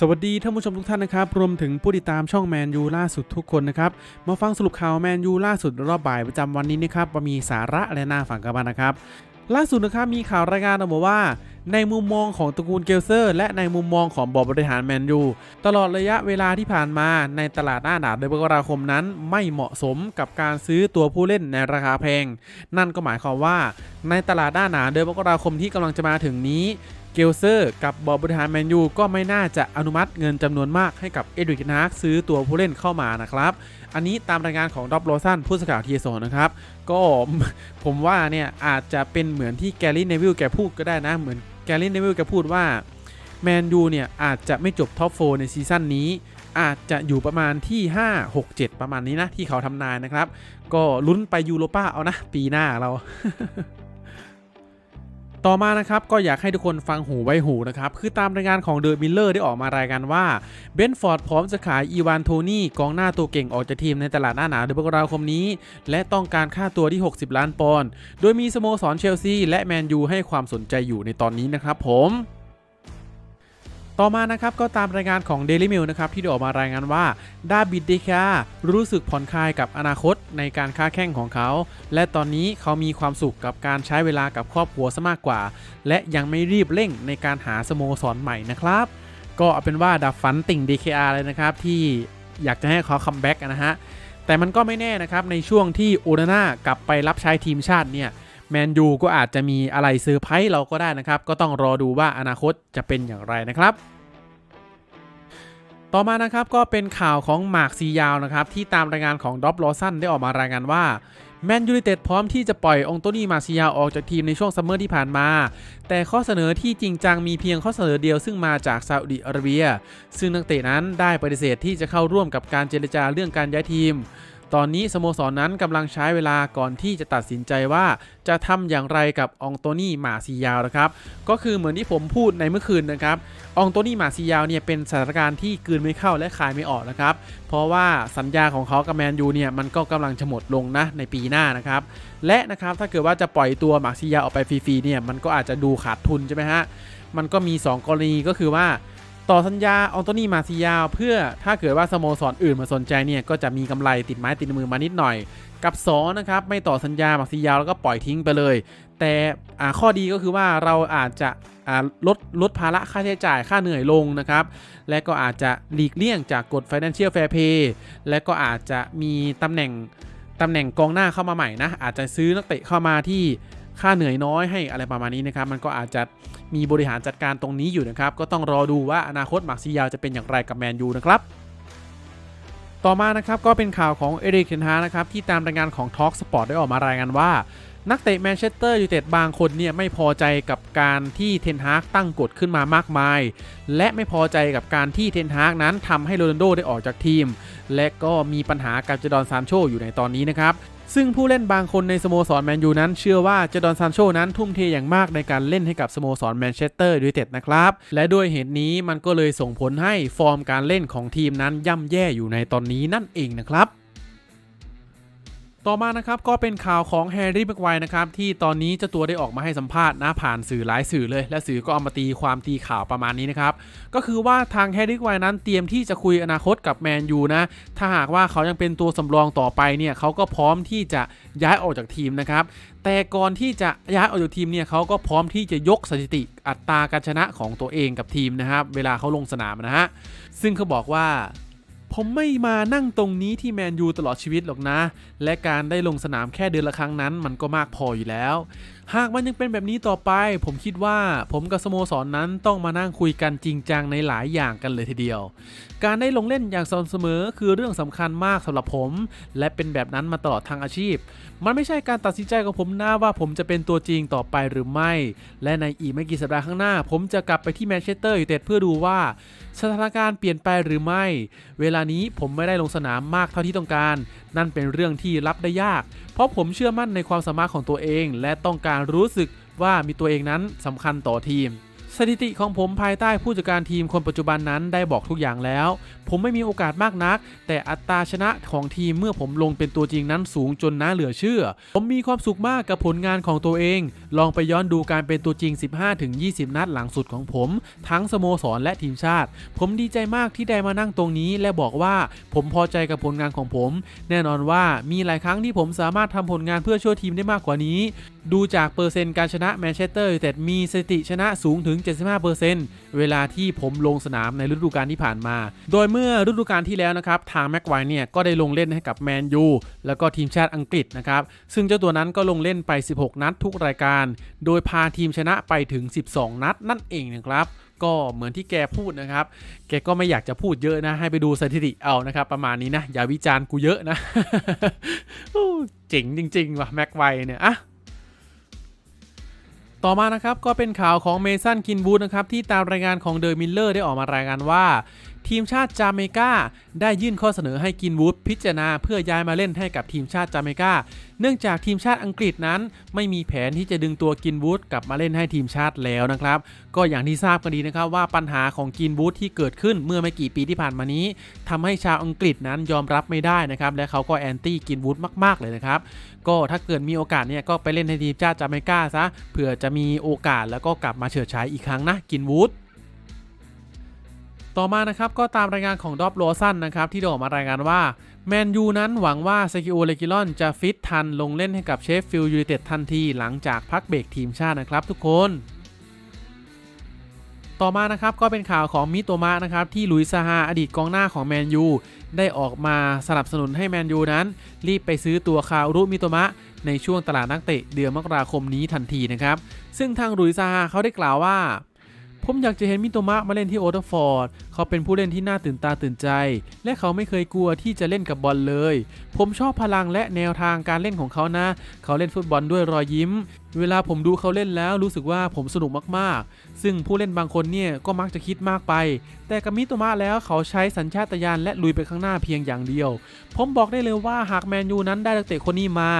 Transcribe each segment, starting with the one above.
สวัสดีท่านผู้ชมทุกท่านนะครับรวมถึงผู้ติดตามช่องแมนยูล่าสุดทุกคนนะครับมาฟังสรุปข่าวแมนยูล่าสุดรอบบ่ายประจำวันนี้นะครับว่ามีสาระและน่าฟังกันบ้างนะครับ ล่าสุดนะครับมีข่าวรายงานออกมาว่า ในมุมมองของตระกูลเกลเซอร์ และในมุมมองของบอร์ดบริหารแมนยูตลอดระยะเวลาที่ผ่านมาในตลาดหน้าหนาวเดือนมกราคมนั้น ไม่เหมาะสมกับการซื้อตัวผู้เล่นในราคาแพง นั่นก็หมายความว่า ในตลาดหน้าหนาวเดือนมกราคมที่กำลังจะมาถึงนี้ เกลเซอร์กับบอร์ดบริหารแมนยูก็ไม่น่าจะอนุมัติเงินจำนวนมากให้กับเอ็ดริกนาร์กซื้อตัวผู้เล่นเข้ามานะครับ อันนี้ตามรายงานของดอบโรซันผู้สื่อข่าวทีโซนะครับ ก็ผมว่าเนี่ยอาจจะเป็นเหมือนที่แกลลี่เนวิลแกพูดก็ได้นะ เหมือนแกลลี่เนวิลแกพูดว่าแมนยูเนี่ยอาจจะไม่จบท็อปโฟในซีซั่นนี้ อาจจะอยู่ประมาณที่ 5 6 7 ประมาณนี้นะ ที่เขาทำนายนะครับ ก็ลุ้นไปยูโรป้าเอานะ ปีหน้าเรา ต่อมานะครับก็อยากให้ทุกคนฟังหูไว้หูนะครับ คือตามรายงานของเดอะมิลเลอร์ได้ออกมารายงานว่าเบนฟอร์ดพร้อมจะขายอีวานโทนี่กองหน้าตัวเก่งออกจากทีมในตลาดหน้าหนาวเดือนมกราคมนี้ และต้องการค่าตัวที่ 60 ล้านปอนด์โดยมีสโมสรเชลซีและแมนยูให้ความสนใจอยู่ในตอนนี้นะครับผม ต่อมานะครับก็ตามรายงานของ Daily Mail นะครับที่ได้ออกมารายงานว่าดาบิดเดคารู้สึกผ่อนคลายกับอนาคตในการค้าแข่งของเขา และตอนนี้เขามีความสุขกับการใช้เวลากับครอบครัวซะมากกว่า และยังไม่รีบเร่งในการหาสโมสรใหม่นะครับ ก็เอาเป็นว่าดับฝันติ่ง DKR เลยนะครับที่อยากจะให้เขาคัมแบ็กนะฮะแต่มันก็ไม่แน่นะครับในช่วงที่โอนาน่ากลับไปรับใช้ทีมชาติเนี่ย แมนยูก็อาจจะมีอะไรเซอร์ไพรส์เราก็ได้นะครับ ก็ต้องรอดูว่าอนาคตจะเป็นอย่างไรนะครับ ต่อมานะครับก็เป็นข่าวของหมากซียาวนะครับ ที่ตามรายงานของด็อบลอสันได้ออกมารายงานว่าแมนยูไนเต็ดพร้อมที่จะปล่อยองโตนี่มาซียาวออกจากทีมในช่วงซัมเมอร์ที่ผ่านมา แต่ข้อเสนอที่จริงจังมีเพียงข้อเสนอเดียวซึ่งมาจากซาอุดิอาระเบีย ซึ่งนักเตะนั้นได้ปฏิเสธที่จะเข้าร่วมกับการเจรจาเรื่องการย้ายทีม ตอนนี้สโมสรนนั้นกำลังใช้เวลาก่อนที่จะตัดสินใจว่าจะทำอย่างไรกับองโตนี่มาซียาวนะครับ ก็คือเหมือนที่ผมพูดในเมื่อคืนนะครับองโตนี่มาซียาวเนี่ยเป็นสถานการณ์ที่กืนไม่เข้าและขายไม่ออกนะครับ เพราะว่าสัญญาของเขากับแมนยูเนี่ยมันก็กำลังจะหมดลงนะในปีหน้านะครับ และนะครับถ้าเกิดว่าจะปล่อยตัวมาซียาวออกไปฟรีๆเนี่ยมันก็อาจจะดูขาดทุนใช่ไหมฮะมันก็มี 2 กรณีก็คือว่า ต่อสัญญาอองโตนี่มาซียาว เพื่อถ้าเกิดว่าสโมสรอื่นมาสนใจเนี่ยก็จะมีกำไรติดไม้ติดมือมานิดหน่อย กับ2นะครับไม่ต่อสัญญามาซียาวแล้วก็ปล่อยทิ้งไปเลย แต่ข้อดีก็คือว่าเราอาจจะลดลดภาระค่าใช้จ่ายค่าเหนื่อยลงนะครับ และก็อาจจะหลีกเลี่ยงจากกฎ Financial Fair Play และก็อาจจะมีตำแหน่งตำแหน่งกองหน้าเข้ามาใหม่นะอาจจะซื้อนักเตะเข้ามาที่ค่าเหนื่อยน้อยให้อะไรประมาณนี้นะครับ มันก็อาจจะ มีบริหารจัดการตรงนี้อยู่นะครับ ก็ต้องรอดูว่าอนาคตมาร์ซิยาวจะเป็นอย่างไรกับแมนยูนะครับ ต่อมานะครับก็เป็นข่าวของเอริกเทนฮานะครับที่ตามรายงานของ Talk Sport ได้ออกมารายงานว่า นักเตะแมนเชสเตอร์ยูไนเต็ดบางคนเนี่ยไม่พอใจกับการที่เทนฮากตั้งกฎขึ้นมามากมาย และไม่พอใจกับการที่เทนฮากนั้นทำให้โรนัลโดได้ออกจากทีม และก็มีปัญหากับเจดอนซานโชอยู่ในตอนนี้นะครับซึ่งผู้เล่นบางคนในสโมสรแมนยูนั้นเชื่อว่าเจดอนซานโชนั้นทุ่มเทอย่างมากในการเล่นให้กับสโมสรแมนเชสเตอร์ยูไนเต็ดนะครับ และด้วยเหตุนี้มันก็เลยส่งผลให้ฟอร์มการเล่นของทีมนั้นย่ำแย่อยู่ในตอนนี้นั่นเองนะครับ ต่อมานะครับก็เป็นข่าวของแฮร์รี่แม็กไวนะครับที่ตอนนี้เจ้าตัวได้ออกมาให้สัมภาษณ์นะผ่านสื่อหลายสื่อเลย และสื่อก็เอามาตีความตีข่าวประมาณนี้นะครับก็คือว่าทางแฮร์รี่แม็กไวนั้นเตรียมที่จะคุยอนาคตกับแมนยูนะถ้าหากว่าเขายังเป็นตัวสำรองต่อไปเนี่ยเขาก็พร้อมที่จะย้ายออกจากทีมนะครับแต่ก่อนที่จะย้ายออกจากทีมเนี่ยเขาก็พร้อมที่จะยกสถิติอัตราการชนะของตัวเองกับทีมนะครับเวลาเขาลงสนามนะฮะซึ่งเขาบอกว่า ผมไม่มานั่งตรงนี้ที่แมนยูตลอดชีวิตหรอกนะ และการได้ลงสนามแค่เดือนละครั้งนั้น มันก็มากพออยู่แล้ว หากมันยังเป็นแบบนี้ต่อไป ผมคิดว่าผมกับสโมสรนนั้นต้องมานั่งคุยกันจริงจังในหลายอย่างกันเลยทีเดียว การได้ลงเล่นอย่างสม่ำเสมอคือเรื่องสำคัญมากสำหรับผม และเป็นแบบนั้นมาตลอดทางอาชีพ มันไม่ใช่การตัดสินใจของผมนะว่าผมจะเป็นตัวจริงต่อไปหรือไม่ และในอีกไม่กี่สัปดาห์ข้างหน้า ผมจะกลับไปที่แมนเชสเตอร์ยูไนเต็ดเพื่อดูว่าสถานการณ์เปลี่ยนไปหรือไม่ เวลานี้ผมไม่ได้ลงสนามมากเท่าที่ต้องการ นั่นเป็นเรื่องที่รับได้ยาก เพราะผมเชื่อมั่นในความสามารถของตัวเอง และต้องการรู้สึกว่ามีตัวเองนั้นสำคัญต่อทีม สถิติของผมภายใต้ผู้จัดการทีมคนปัจจุบันนั้นได้บอกทุกอย่างแล้ว ผมไม่มีโอกาสมากนัก แต่อัตราชนะของทีมเมื่อผมลงเป็นตัวจริงนั้นสูงจนน่าเหลือเชื่อ ผมมีความสุขมากกับผลงานของตัวเอง ลองไปย้อนดูการเป็นตัวจริง 15-20 นัดหลังสุดของผม ทั้งสโมสรและทีมชาติ ผมดีใจมากที่ได้มานั่งตรงนี้ และบอกว่าผมพอใจกับผลงานของผม แน่นอนว่ามีหลายครั้งที่ผมสามารถทำผลงานเพื่อช่วยทีมได้มากกว่านี้ ดูจากเปอร์เซ็นต์การชนะแมนเชสเตอร์ยูไนเต็ดมีสถิติชนะสูงถึง75%เวลาที่ผมลงสนามในฤดูกาลที่ผ่านมา โดยเมื่อฤดูกาลที่แล้วนะครับ ทางแม็กไวร์เนี่ยก็ได้ลงเล่นให้กับแมนยูแล้วก็ทีมชาติอังกฤษนะครับ ซึ่งเจ้าตัวนั้นก็ลงเล่นไป 16 นัดทุกรายการ โดยพาทีมชนะไปถึง 12 นัดนั่นเองนะครับก็เหมือนที่แกพูดนะครับ แกก็ไม่อยากจะพูดเยอะนะ ให้ไปดูสถิติเอานะครับ ประมาณนี้นะ อย่าวิจารณ์กูเยอะนะเจ๋งจริง ๆ ว่ะแม็กไวร์เนี่ยอะ ต่อมานะครับก็เป็นข่าวของเมสันกินบูดนะครับที่ตามรายงานของเดอะมิลเลอร์ได้ออกมารายงานว่า ทีมชาติจาเมกาได้ยื่นข้อเสนอให้กินวูดพิจารณาเพื่อย้ายมาเล่นให้กับทีมชาติจาเมกาเนื่องจากทีมชาติอังกฤษนั้น ไม่มีแผนที่จะดึงตัวกินวูดกลับมาเล่นให้ทีมชาติแล้วนะครับ ก็อย่างที่ทราบกันดีนะครับว่าปัญหาของกินวูดที่เกิดขึ้นเมื่อไม่กี่ปีที่ผ่านมานี้ทำให้ชาวอังกฤษนั้นยอมรับไม่ได้นะครับและเขาก็แอนตี้กินวูดมากๆเลยนะครับก็ถ้าเกิดมีโอกาสเนี่ยก็ไปเล่นในทีมชาติจาเมกาซะเผื่อจะมีโอกาสแล้วก็กลับมาเฉิดฉายอีกครั้งนะกินวูด ต่อมานะครับก็ตามรายงานของดอปโลซันนะครับที่ได้ออกมารายงานว่าแมนยูนั้นหวังว่าเซกิโอเลกิลอนจะฟิตทันลงเล่นให้กับเชฟฟิลด์ยูไนเต็ดทันทีหลังจากพักเบรกทีมชาตินะครับทุกคน ต่อมานะครับก็เป็นข่าวของมิโตมะนะครับที่ลุยซาฮาอดีตกองหน้าของแมนยูได้ออกมาสนับสนุนให้แมนยูนั้น รีบไปซื้อตัวคารุมิโตมะในช่วงตลาดนักเตะเดือนมกราคมนี้ทันทีนะครับซึ่งทางลุยซาฮาเขาได้กล่าวว่า ผมอยากจะเห็นมิโตมะมาเล่นที่โอเทฟอร์ด เขาเป็นผู้เล่นที่น่าตื่นตาตื่นใจ และเขาไม่เคยกลัวที่จะเล่นกับบอลเลย ผมชอบพลังและแนวทางการเล่นของเขานะ เขาเล่นฟุตบอลด้วยรอยยิ้ม เวลาผมดูเขาเล่นแล้วรู้สึกว่าผมสนุกมากๆ ซึ่งผู้เล่นบางคนเนี่ยก็มักจะคิดมากไป แต่กับมิโตมะแล้วเขาใช้สัญชาตญาณและลุยไปข้างหน้าเพียงอย่างเดียว ผมบอกได้เลยว่าหากแมนยูนั้นได้นักเตะคนนี้มา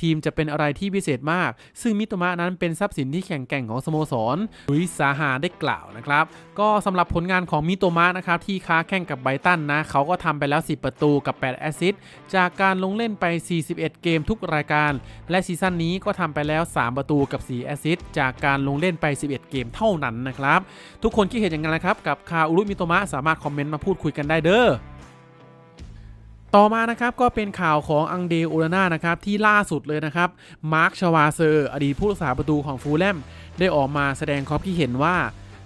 ทีมจะเป็นอะไรที่พิเศษมาก ซึ่งมิโตมะนั้นเป็นทรัพย์สินที่แข็งแกร่งของสโมสรลุยส์ซาฮาได้กล่าวนะครับ ก็สำหรับผลงานของมิโตมะนะครับที่ค้าแข่งกับไบตันนะเขาก็ทำไปแล้ว 10 ประตูกับ 8 แอสซิสต์จากการลงเล่นไป 41 เกมทุกรายการ และซีซั่นนี้ก็ทำไปแล้ว 3ประตูกับ 4 แอสซิสต์จากการลงเล่นไป 11 เกมเท่านั้นนะครับ ทุกคนคิดเห็นอย่างไรนะครับ กับคาอุรุมิโตมะสามารถคอมเมนต์มาพูดคุยกันได้เด้อต่อมานะครับก็เป็นข่าวของอังเดโอลาน่านะครับที่ล่าสุดเลยนะครับมาร์คชวาเซอร์ อดีตผู้รักษาประตูของฟูลแลมได้ออกมาแสดงความคิดเห็นว่า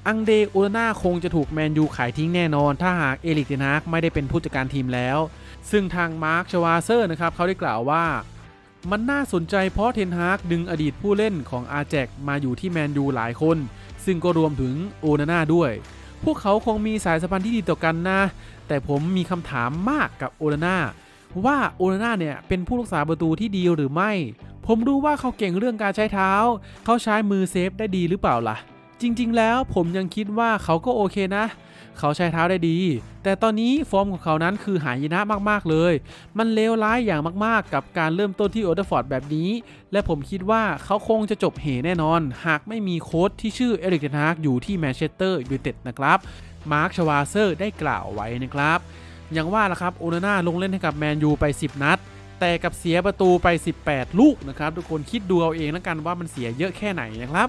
อังเดโอลาน่าคงจะถูกแมนยูขายทิ้งแน่นอน ถ้าหากเอลิกเทนฮากไม่ได้เป็นผู้จัดการทีมแล้ว ซึ่งทางมาร์คชวาเซอร์นะครับเขาได้กล่าวว่า มันน่าสนใจเพราะเทนฮากดึงอดีตผู้เล่นของอาแจกมาอยู่ที่แมนยูหลายคน ซึ่งก็รวมถึงโอนาน่าด้วย พวกเขาคงมีสายสัมพันธ์ที่ดีต่อกันนะ แต่ผมมีคำถามมากกับโอนาน่าว่าโอนาน่าเนี่ยเป็นผู้รักษาประตูที่ดีหรือไม่ ผมรู้ว่าเขาเก่งเรื่องการใช้เท้า เขาใช้มือเซฟได้ดีหรือเปล่าล่ะ จริง ๆ แล้วผมยังคิดว่าเขาก็โอเคนะ เขาใช้เท้าได้ดี แต่ตอนนี้ฟอร์มของเขานั้นคือหายนะมากๆเลย มันเลวร้ายอย่างมากๆ กับการเริ่มต้นที่โอเดฟอร์ดแบบนี้ และผมคิดว่าเขาคงจะจบเหแน่นอน หากไม่มีโค้ชที่ชื่อเอริกเทนฮากอยู่ที่แมนเชสเตอร์ยูไนเต็ดนะครับมาร์คชวาเซอร์ได้กล่าวไว้นะครับอย่างว่าละครับโอนาน่าลงเล่นให้กับแมนยูไป 10 นัด แต่กับเสียประตูไป 18 ลูกนะครับ ทุกคนคิดดูเอาเองแล้วกันว่ามันเสียเยอะแค่ไหนนะครับ